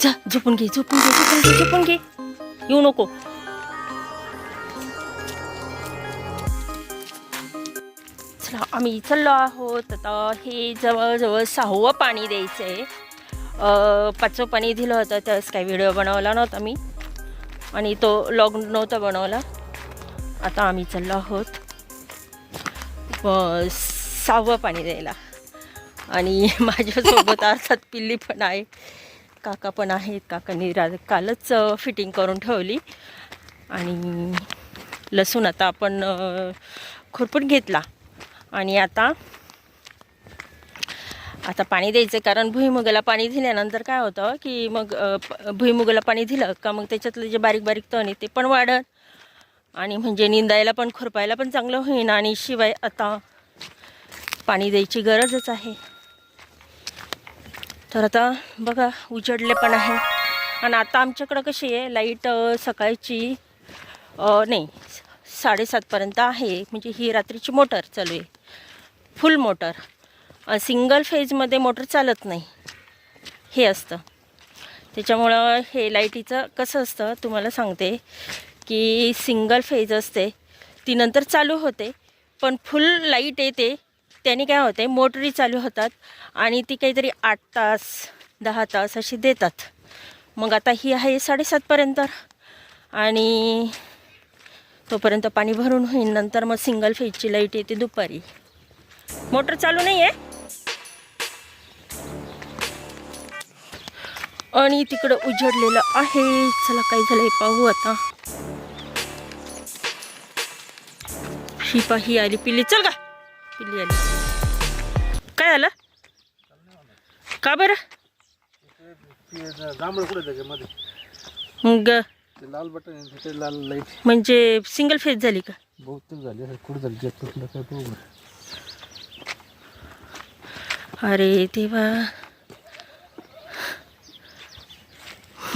जा झोपून घे झोपून घे झोपून घे झोपून घे येऊ नको चला आम्ही चाललो आहोत आता हे जवळजवळ सहावं पाणी द्यायचं आहे पाचवं पाणी दिलं होतं त्यावेळेस काही व्हिडिओ बनवला नव्हता मी आणि तो लॉग नव्हता बनवला आता आम्ही चाललो आहोत सहावं पाणी द्यायला आणि माझ्यासोबत अर्थात पिल्ली पण आहे काका पण आहेत. काकांनी रा कालच फिटिंग करून ठेवली. आणि लसूण आता आपण खुरपून घेतला. आणि आता आता पाणी द्यायचं कारण भुईमुगाला पाणी दिल्यानंतर काय होतं की मग भुईमुगाला पाणी दिलं का मग त्याच्यातलं जे बारीक बारीक तण आहे ते पण वाढत आणि म्हणजे निंदायला पण खुरपायला पण चांगलं होईन. आणि शिवाय आता पाणी द्यायची गरजच आहे. तर आता बघा उजडले पण आहे. आणि आता आमच्याकडं कशी आहे लाइट सकाळची नाही साडेसातपर्यंत आहे. म्हणजे ही रात्रीची मोटर चालू आहे. फुल मोटर सिंगल फेजमध्ये मोटर चालत नाही. हे असतं. त्याच्यामुळं हे लाईटीचं कसं असतं तुम्हाला सांगते की सिंगल फेज असते. ती नंतर चालू होते. पण फुल लाइट येते. त्याने काय होते मोटरी चालू होतात आणि ती काहीतरी आठ तास दहा तास अशी देतात. मग आता ही आहे साडेसातपर्यंत आणि तोपर्यंत पाणी भरून होईल नंतर मग सिंगल फेजची लाइट येते दुपारी. मोटर चालू नाही आहे आणि तिकडं उजडलेलं आहे. चला काय झालंय पाहू आता. शिपा ही आली पिली चल का पिल्ली आली. काय झालं? का बरं? मग? लाल बटन आहे लाल लाइट म्हणजे सिंगल फेज झाली का? बहुतेक झाली असेल कुठं झाली चेक तुटलं काय पाहू अरे देवा.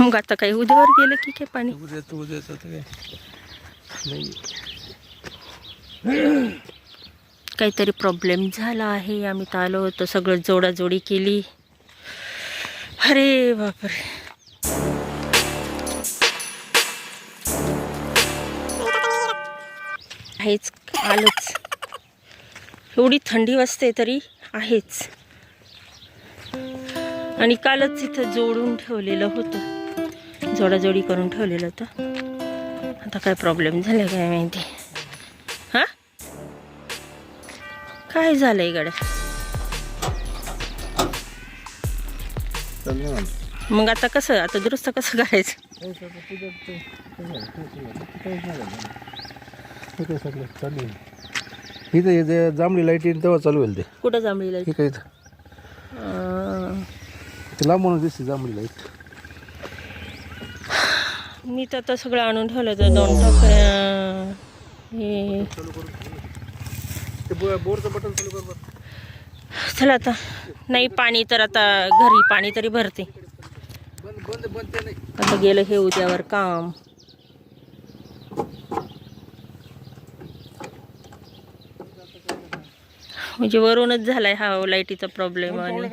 मग आता काही उद्यावर गेलं की काय पाणी? उद्या उद्याचं तर काय? नाही. काहीतरी प्रॉब्लेम झाला आहे. आम्ही तर आलो होतो सगळं जोडाजोडी केली. अरे बापरे. आहेच आलोच. एवढी थंडी वाजते तरी आहेच. आणि कालच इथं जोडून ठेवलेलं होतं. जोडाजोडी करून ठेवलेलं होतं. आता काय प्रॉब्लेम झाला काय माहिती? काय झालंय गड्या चाललं ना. मग आता कसं आता दुरुस्त कसं करायचं? झालं, झालं, झालं. इथं जांभळी लाइट येईल तेव्हा चालू होईल ते. कुठं जांभळीला हे काय इथं. अं, ते लांबूनच दिसते जांभळी लाइट मी तर आता सगळं आणून ठेवलं होतं दोन टोकऱ्या हे. ते बोरचं बटन चालू कर बरं. चला आता. नाही पाणी तर आता घरी पाणी तरी भरते. बंद बंद बंद ते नाही. आता गेलं हे उद्यावर काम. म्हणजे वरूनच झालाय हा लाईटीचा प्रॉब्लेम आणि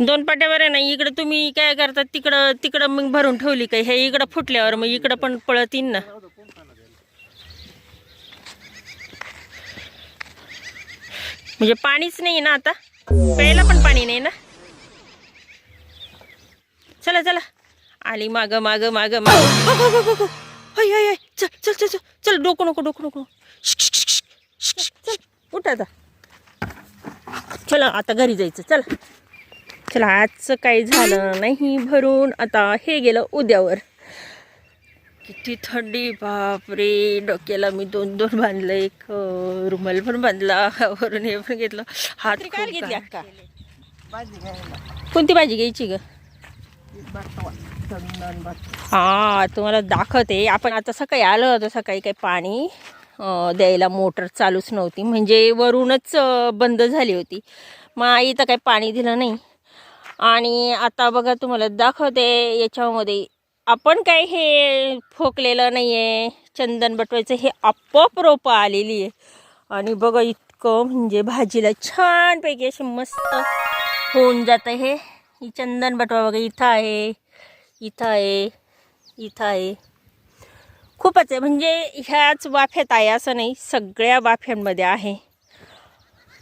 दोन पाट्यावर आहे नाही. इकडं तुम्ही काय करतात तिकडं तिकडं मग भरून ठेवली काय हे इकडं फुटल्यावर मग इकडं पण पळत येईन ना. म्हणजे पाणीच नाही ना आता. प्यायला पण पाणी नाही ना. चला चला. आली माग माग माग माग. हो, हो, हो, होय होय होय. चल चल चल चल. चल डोकं नको डोकं नको चल उठ आता. चला आता घरी जायचं. चला. चला आजचं काही झालं नाही भरून. आता हे गेलं उद्यावर. किती थंडी बापरे. डोक्याला मी दोन दोन बांधलं एक रुमाल पण बांधला वरून हे पण घेतलं. हात काय घेतली अक्का? कोणती भाजी घ्यायची ग? हा तुम्हाला दाखवते. आपण आता सकाळी आलो होतो सकाळी काही पाणी द्यायला मोटर चालूच नव्हती. म्हणजे वरूनच बंद झाली होती. मग आई तर काही पाणी दिलं नाही. आणि आता बघा तुम्हाला दाखवते याच्यामध्ये आपण काय हे फोकलेलं नाही आहे चंदन बटवायचं हे आपोआप रोपं आलेली आहे. आणि बघा इतकं म्हणजे भाजीला छानपैकी असे मस्त होऊन जातं हे. ही चंदन बटवा बघा इथं आहे इथं आहे इथं आहे. खूपच आहे. म्हणजे ह्याच वाफ्यात आहे असं नाही सगळ्या वाफ्यांमध्ये आहे.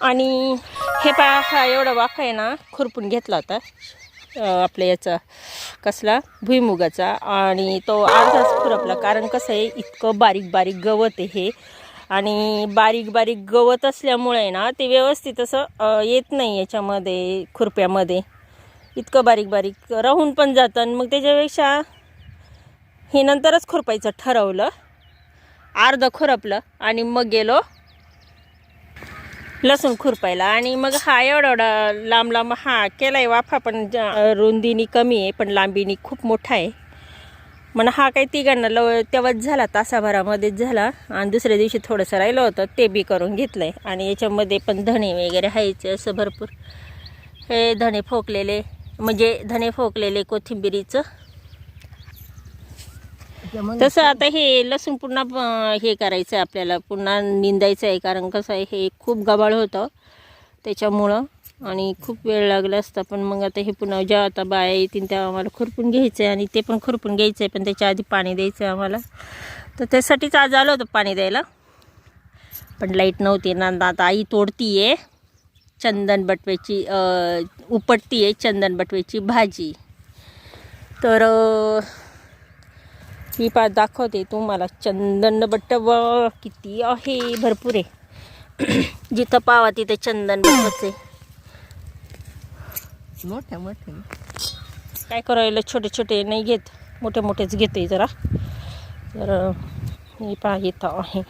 आणि हे पा हा एवढा वाफा आहे ना खुरपून घेतला होता. आपल्या याचा कसला? भुईमुगाचा. आणि तो अर्धाच खुरपला. कारण कसं आहे इतकं बारीक बारीक गवत आहे हे. आणि बारीक बारीक गवत असल्यामुळे ना ते व्यवस्थित असं येत नाही याच्यामध्ये खुरप्यामध्ये. इतकं बारीक बारीक राहून पण जातं. आणि मग त्याच्यापेक्षा हे नंतरच खुरपायचं ठरवलं. अर्ध खुरपलं आणि मग गेलो लसूण खुरपायला. आणि मग हा एवढा एवढा लांब लांब हा केलाय वाफा पण रुंदीनी कमी आहे पण लांबीनी खूप मोठा आहे. मग हा काही तिघांना लव तेव्हाच झाला तासाभरामध्येच झाला. आणि दुसऱ्या दिवशी थोडंसं राहिलं होतं ते बी करून घेतलं आहे आणि याच्यामध्ये पण धणे वगैरे हायचे असं भरपूर. हे धणे फोकलेले म्हणजे धणे फोकलेले कोथिंबिरीचं. तसं आता हे लसूण पुन्हा हे करायचं आहे आपल्याला. पुन्हा निंदायचं आहे कारण कसं आहे हे खूप गबाळ होतं त्याच्यामुळं. आणि खूप वेळ लागला असता पण मग आता हे पुन्हा जेव्हा आता बाया येतील तेव्हा आम्हाला खुरपून घ्यायचं आहे आणि ते पण खुरपून घ्यायचं आहे पण त्याच्या आधी पाणी द्यायचं आहे आम्हाला. तर त्यासाठीच आज आलं होतं पाणी द्यायला. पण लाइट नव्हती ना आता आई तोडती आहे चंदन बटव्याची उपटती आहे चंदन बटव्याची भाजी. तर अं, ही पा दाखवते तुम्हाला. चंदन बट्टव किती आहे? भरपूर आहे. जिथं पावा तिथे चंदन बट्टवच आहे. मोठ्या मोठ्या काय करायला छोटे छोटे नाही घेत. मोठे मोठेच घेते जरा. तर ही पहा इथं आहे.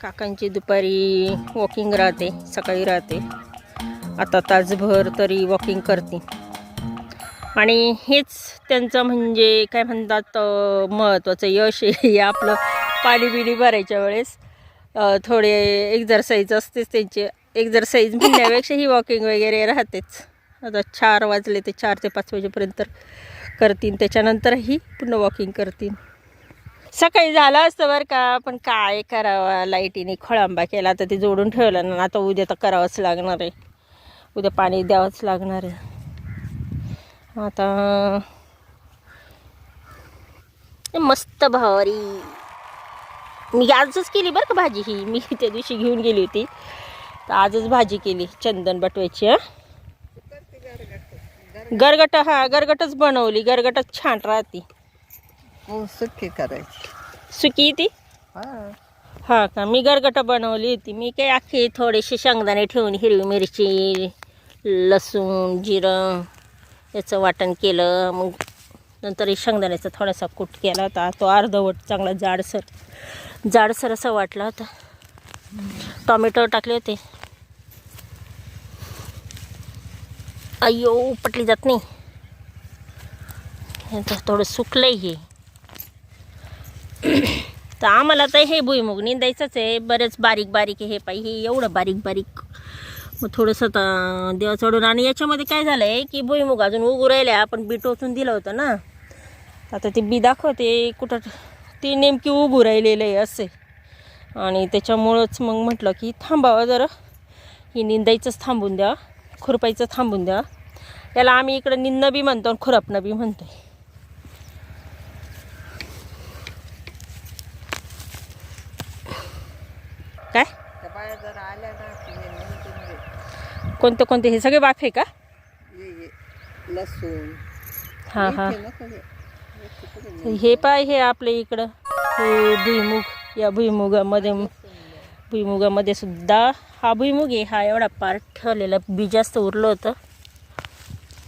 काकांची दुपारी वॉकिंग राहते सकाळी राहते. आता तासभर तरी वॉकिंग करते. आणि हेच त्यांचं म्हणजे काय म्हणतात महत्त्वाचं यश आहे. हे आपलं पाणी बिणी भरायच्या वेळेस थोडे एक्झरसाईज असतेच त्यांचे. एक्झरसाईज म्हणण्यापेक्षा ही वॉकिंग वगैरे राहतेच. आता चार वाजले ते चार ते पाच वाजेपर्यंत करतील त्याच्यानंतरही पुन्हा वॉकिंग करतील सकाळी झालं असतं बरं का पण काय करावा? लाईटीने खोळांबा केला तर ते जोडून ठेवलं ना आता उद्या तर करावंच लागणार आहे. उद्या पाणी द्यावंच लागणार आहे. आता मस्त भारी. मी आजच केली बरं का भाजी ही. मी त्या दिवशी घेऊन गेली होती. तर आजच भाजी केली चंदन बटव्याची हं. गरगट हा गरगटच बनवली. गरगटच छान राहते. हो सुकी करायची. सुकी ती? हा. हा का? मी गरगट बनवली होती. मी काही अख्खी थोडेसे शेंगदाणे ठेवून हिरवी मिरची लसूण जिरं याचं वाटण केलं मग नंतर शेंगदाण्याचा थोडासा कूट केला होता. तो अर्धवट चांगला जाडसर जाडसर असा वाटला होता. टॉमॅटो टाकले होते. अय्यो पटली जात नाही. थोडं सुकलंय हे. तर आम्हाला तर हे भुईमुग निंदायचंच आहे. बरेच बारीक बारीक हे पाहिजे हे एवढं बारीक बारीक मग थोडंसं आता देवा चढून आणि याच्यामध्ये काय झालं आहे की भुईमुग अजून उगू राहिले आपण बी टोचून दिलं होतं ना. आता ते बी दाखवते कुठं ती नेमकी उगू राहिलेलं आहे असे. आणि त्याच्यामुळंच मग म्हटलं की थांबावं जरा. ही निंदायचंच थांबून द्या खुरपायचं थांबून द्या. याला आम्ही इकडं निंदणं बी म्हणतो आणि खुरपणं बी म्हणतो काय त्या बाया जरा आल्या ना की हे निंदून घे. कोणते कोणते? हे सगळे वाफे का? ये ये. लसूण. हां हां. हे पाय हे आपल्या इकडं. हे भुईमुग या भुईमुगामध्ये भुईमुगामध्ये सुद्धा हा भुईमुग आहे. हा एवढा पार्ट ठेवलेला बी जास्त उरलं होतं.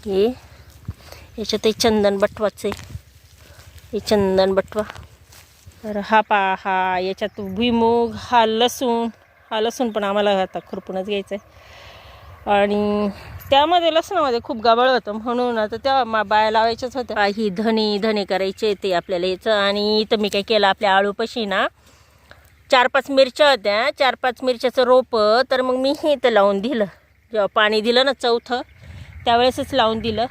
हे याच्यात हे चंदन बटवाचं आहे. हे चंदन बटवा. तर हा पा हा याच्यात भुईमुग हा लसूण. हा लसूण पण आम्हाला आता खुरपूनच घ्यायचा आहे आणि त्यामध्ये लसणामध्ये खूप गबाळ होतं. म्हणून आता त्या मा बाया लावायच्याच होत्या. ही धने धने करायचे ते आपल्याला याचं. आणि इथं मी काय केलं आपल्या आळूपाशी ना चार पाच मिरच्या होत्या. चार पाच मिरच्याचं रोपं तर मग मी हे इथं लावून दिलं. जेव्हा पाणी दिलं ना चौथं त्यावेळेसच लावून दिलं.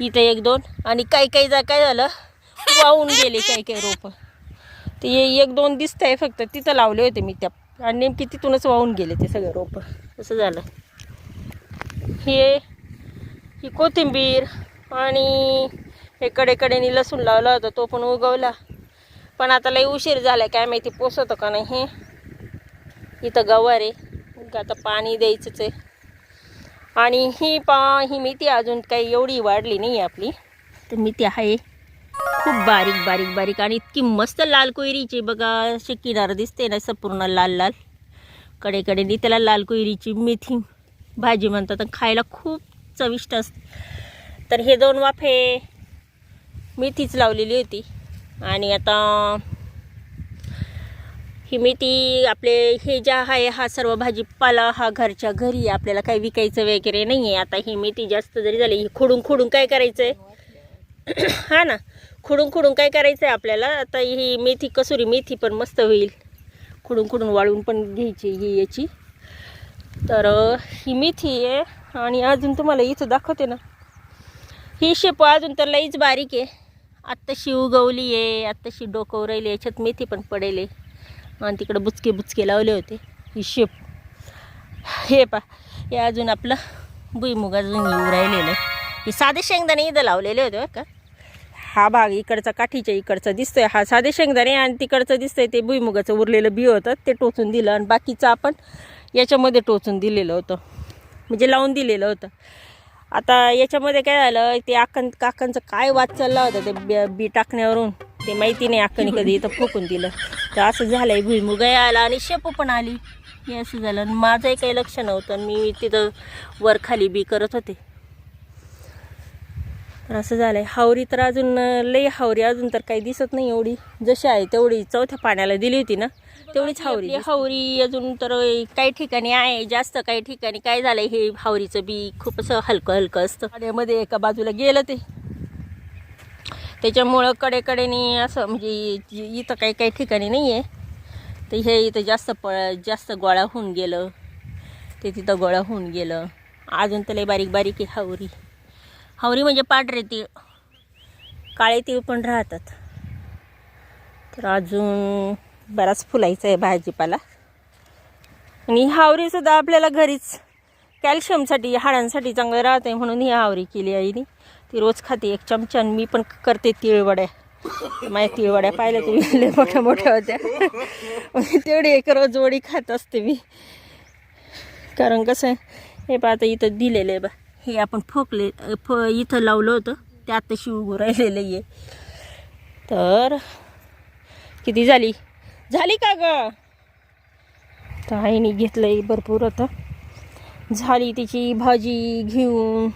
इथं एक दोन. आणि काही काही जा काय झालं? वाहून गेले काही काही रोपं. ते एक दोन दिसत आहे फक्त. तिथं लावले होते मी त्या. आणि नेमकी तिथूनच वाहून गेले ते सगळे रोपं. असं झालं. हे ही कोथिंबीर आणि हे कडेकडेने लसूण लावला होता तो पण उगवला. पण आता लई उशीर झाला काय माहिती पोसत का नाही हे. इथं गवार आहे. आता पाणी द्यायचंच आहे. आणि ही पा ही मेथी अजून काही एवढी वाढली नाही आहे आपली. तर मेथी आहे. खूप बारीक बारीक बारीक आणि इतकी मस्त लाल कोयरीची बघा अशी किनार दिसते ना असं पूर्ण लाल लाल. कडेकडेने त्याला लाल कोयरीची मेथी. भाजी म्हणतात आणि खायला खूप चविष्ट असते. तर हे दोन वाफे मेथीच लावलेली होती. आणि आता ही मेथी आपले हे ज्या आहे हा सर्व भाजीपाला हा घरच्या घरी आपल्याला काही विकायचं वगैरे नाही आहे आता ही मेथी जास्त जरी झाली ही खोडून खोडून काय करायचं आहे हा ना खुडून खुडून काय करायचं आहे आपल्याला? आता ही मेथी कसुरी मेथी पण मस्त होईल. खुडून खुडून वाळून पण घ्यायची ही याची. तर ही मेथी आहे आणि अजून तुम्हाला इथं दाखवते ना. ही शेपू अजून तर लईच बारीक आहे. आत्ताशी उगवली आहे आत्ताशी डोकं राहिली याच्यात मेथी पण पडेल आहे. आणि तिकडे बुचके बुचके लावले होते ही शेप. हे पा हे अजून आपलं भुईमुग अजून येऊ राहिलेलं आहे. हे साधे शेंगदाणे इथं लावलेले होते बरं का. हा भाग इकडचा काठीच्या इकडचा दिसतोय हा साधे शेंगदाणे आणि तिकडचं दिसतंय ते भुईमुगाचं उरलेलं बी होतं ते टोचून दिलं. आणि बाकीचं आपण याच्यामध्ये टोचून दिलेलं होतं. म्हणजे लावून दिलेलं होतं. आता याच्यामध्ये काय झालं ते आकन काकांचं काय वाद चालला होता ते बी बी टाकण्यावरून. ते माहिती नाही अक्काने कधी इथं फोकून दिलं. तर असं झालंय भुईमुगाही आला आणि शेपू पण आली. हे असं झालं आणि माझंही काही लक्ष नव्हतं आणि मी तिथं वर खाली बी करत होते. तर असं झालंय. हावरी तर अजून लई हावरी अजून तर काही दिसत नाही एवढी. जशी आहे तेवढी चौथ्या पाण्याला दिली होती ना. तेवढीच हावरी हावरी अजून तर काही ठिकाणी आहे जास्त काही ठिकाणी. काय झालंय हे हावरीचं बी खूप असं हलकं हलकं असतं. पाण्यामध्ये एका बाजूला गेलं ते. त्याच्यामुळं कडेकडेने असं म्हणजे इ- इथं काही काही ठिकाणी नाही आहे तर हे इथं जास्त पळ जास्त गोळा होऊन गेलं. ते तिथं गोळा होऊन गेलं. अजून तर लय बारीक बारीक आहे हावरी. हावरी म्हणजे पांढरे तीळ. काळे तीळ पण राहतात. तर अजून बराच फुलायचा आहे भाजीपाला. आणि हावरीसुद्धा आपल्याला घरीच कॅल्शियमसाठी हाडांसाठी चांगलं राहते म्हणून ही हावरी केली आईने ती रोज खाते. एक चमचा आणि मी पण करते तिळवड्या. माझ्या तिळवड्या पाहिल्या तुम्ही. मोठ्या मोठ्या होत्या. म्हणजे तेवढी एक रोज वडी खात असते मी. कारण कसं आहे हे पहा आता इथं दिलेलं आहे बा. हे आपण फोकले फ इथं लावलं होतं. ते आत्ताशी उभं राहिलेलं आहे. तर किती झाली? झाली का ग? तर आईने घेतलंय भरपूर आता. झाली तिची भाजी घेऊन.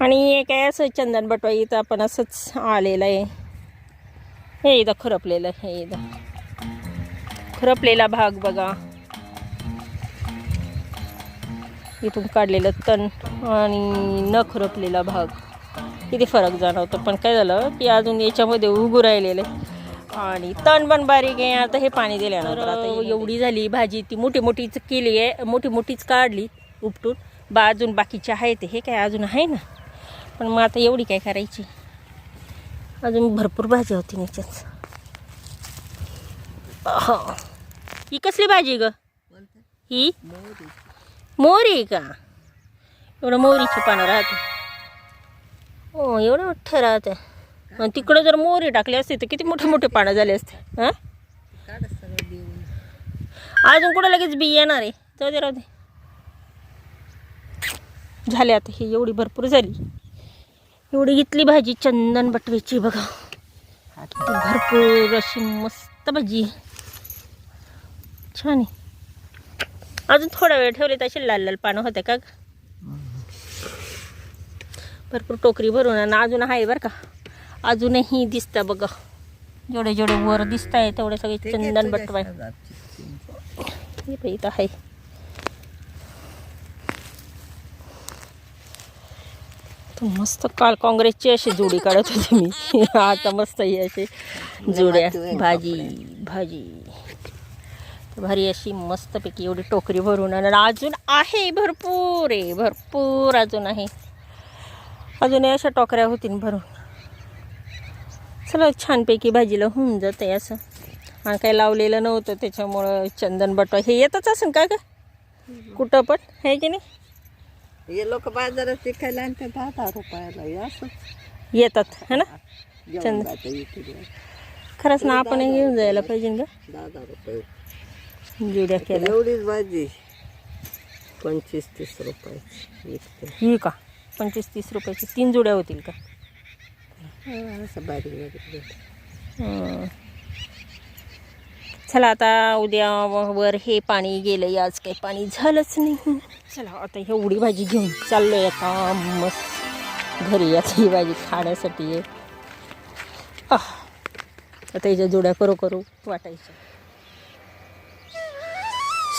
आणि हे काय असं चंदन बटवा इथं आपण असंच आलेलं आहे. हे इथं खरपलेलं आहे हे इथं. खरपलेला भाग बघा. इथून काढलेलं तण आणि न खरपलेला भाग. किती फरक जाणवतो. पण काय झालं की अजून याच्यामध्ये उगू राहिलेलं आहे. आणि तण पण बारीक आहे आता हे पाणी दिल्यानंतर. आता एवढी झाली भाजी ती मोठी मोठीच केली आहे मोठी मोठीच काढली उपटून. बा अजून बाकीचे आहेत हे काय अजून आहे ना? पण मग आता एवढी काय करायची? अजून भरपूर भाजी होती याच्यात हो. ही कसली भाजी ग? ही? मोहरी का? एवढं मोहरीची पानं राहते. हो एवढं मोठं राहते. आणि तिकडं जर मोहरी टाकली असते तर किती मोठे मोठे पानं झाले असते हां? अजून कुठं लगेच बी येणार आहे? जाऊ दे राहू दे. झाले आता ही एवढी भरपूर झाली. एवढी घेतली भाजी चंदन बटवीची बघा. भरपूर अशी मस्त भाजी. छान आहे. अजून थोडा वेळ ठेवले तसे लाल लाल पानं होते का? भरपूर टोकरी भरून आणि अजून आहे बरं का. अजूनही दिसतं बघा. जेवढे जेवढे वर दिसत आहे तेवढे सगळे चंदन बटवाय. इथं आहे. मस्त काल काँग्रेसची अशी जोडी काढत होते मी. आता मस्त ही अशी जोड्या. भाजी भाजी. भारी अशी मस्तपैकी एवढी टोकरी भरून आणि अजून आहे भरपूर आहे भरपूर अजून आहे. अजून अशा टोकऱ्या होतील भरून. चला छानपैकी भाजीला होऊन जाते असं. आणि काही लावलेलं नव्हतं त्याच्यामुळं चंदन बटवा हे येतच असेल का ग? कुठं पण आहे की नाही? हे लोक बाजारात विकायला आणते दहा दहा रुपयाला असंच येतात है ना? घेऊन चंद. जाते विक्री खरंच ना आपण घेऊन जायला पाहिजे का दहा दहा रुपये. जुड्या केल्या. एवढीच भाजी. पंचवीस तीस रुपये ही का पंचवीस तीस रुपयाची तीन जुड्या होतील का? चला आता उद्या वर हे पाणी गेलंय आज काही पाणी झालंच नाही. चला आता एवढी उडी भाजी घेऊन चाललोय आता मस्त. घरी आता ही भाजी खाण्यासाठी आहे. आह. आता याच्या जोड्या करू करू वाटायच्या.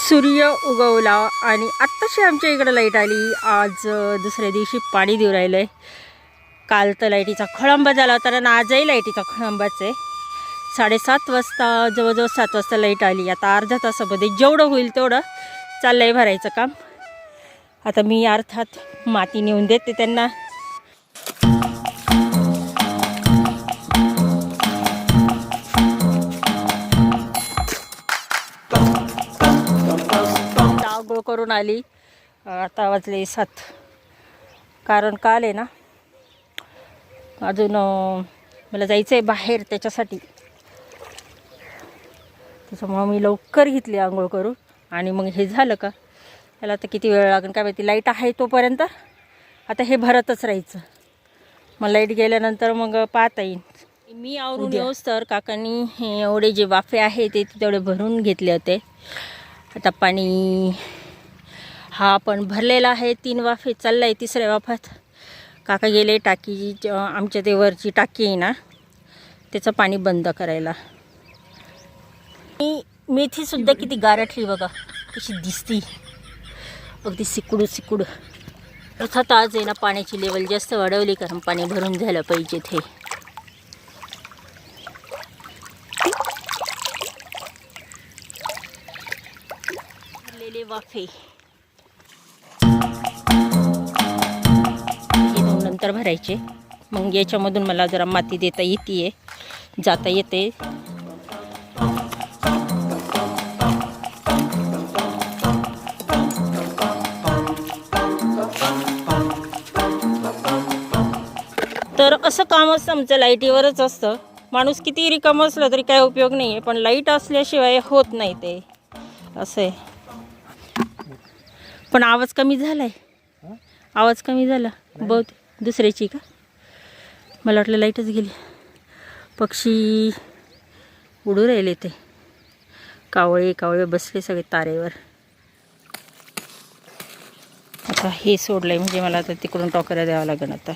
सूर्य उगवला आणि आत्ताशी आमच्या इकडं लाइट आली. आज दुसऱ्या दिवशी पाणी देऊ राहिलं आहे काल तर लाईटीचा खळंब झाला होता आणि आजही लाईटीचा खोळंबाच आहे. साडेसात वाजता जवळजवळ सात वाजता लाइट आली. आता अर्ध्या तासामध्ये जेवढं होईल तेवढं चाललं आहे भरायचं काम. आता मी अर्थात माती नेऊन देते त्यांना. आंघोळ करून आली. आता वाजले सात. कारण काल आहे ना अजून मला जायचं आहे बाहेर त्याच्यासाठी. त्याच्यामुळं मी लवकर घेतली आंघोळ करून. आणि मग हे झालं का? त्याला आता किती वेळ लागेल? काय माहिती? लाइट आहे तोपर्यंत. आता हे भरतच राहायचं. मग लाइट गेल्यानंतर मग पाहता येईल. मी आवरून येऊस तर काकांनी हे एवढे जे वाफे आहे ते तेवढे भरून घेतले होते. आता पाणी हा पण भरलेला आहे. तीन वाफे चालला आहे तिसऱ्या वाफात. काका गेले टाकी आमच्या ते वरची टाकी आहे ना त्याचं पाणी बंद करायला. मी मेथीसुद्धा किती गारठली बघा कशी दिसती. अगदी सिकुड सिकुड. अर्थात आज आहे ना पाण्याची लेवल जास्त वाढवली कारण पाणी भरून झालं पाहिजे ते. वाफे. नंतर भरायचे. मग याच्यामधून मला जरा माती देता येते जाता येते. तर असं काम असतं आमचं लाईटीवरच असतं. माणूस किती रिकाम असलं तरी काय उपयोग नाही आहे पण लाइट असल्याशिवाय होत नाही ते. असं आहे पण आवाज कमी झाला आहे आवाज कमी झाला. बहुत दुसऱ्याची का? मला वाटलं लाईटच गेली. पक्षी उडू राहिले ते. कावळे कावळे बसले सगळे तारेवर. आता हे सोडलंय म्हणजे मला आता तिकडून टॉकऱ्या द्यावं लागेल आता.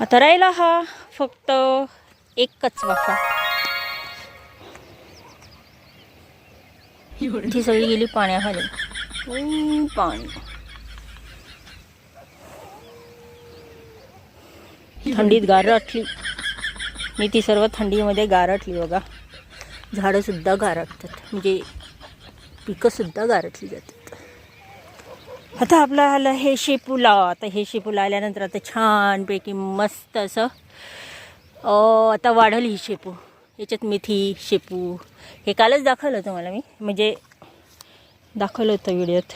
आता राहिला हा फक्त एकच वाफा. ती सगळी गेली पाण्याखाली पाणी. थंडीत गारटली मी ती सर्व थंडीमध्ये गारटली बघा. झाडंसुद्धा गारटतात म्हणजे पिकंसुद्धा गारटली जातात. आता आपलं आलं हे शेपूला. आता हे शेपूला आल्यानंतर आता छानपैकी मस्त असं आता वाढल ही शेपू. याच्यात मेथी शेपू. हे कालच दाखवलं होतं मला मी. म्हणजे दाखवलं होतं व्हिडिओत.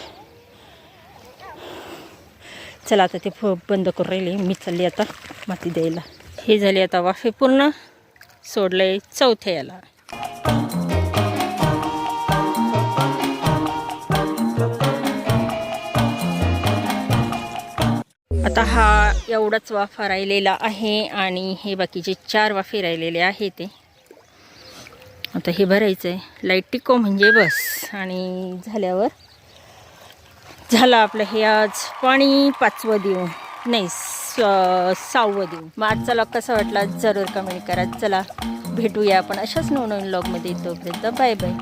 चला आता ते फ- बंद करून राहिले. मी चालली आता माती द्यायला. हे झाले आता वाफे पूर्ण सोडलंय चौथ्या याला. आता हा एवढाच वाफा राहिलेला आहे आणि हे बाकीचे चार वाफे राहिलेले आहे ते. आता हे भरायचं आहे लाइट टिको म्हणजे बस. आणि झाल्यावर झालं आपलं हे आज पाणी पाचवं देऊ नाही स सहावं देऊ मग आजचा लॉग कसा वाटला जरूर कमेंट करा. चला भेटूया आपण अशाच नवनवीन लॉगमध्ये तोपर्यंत बाय बाय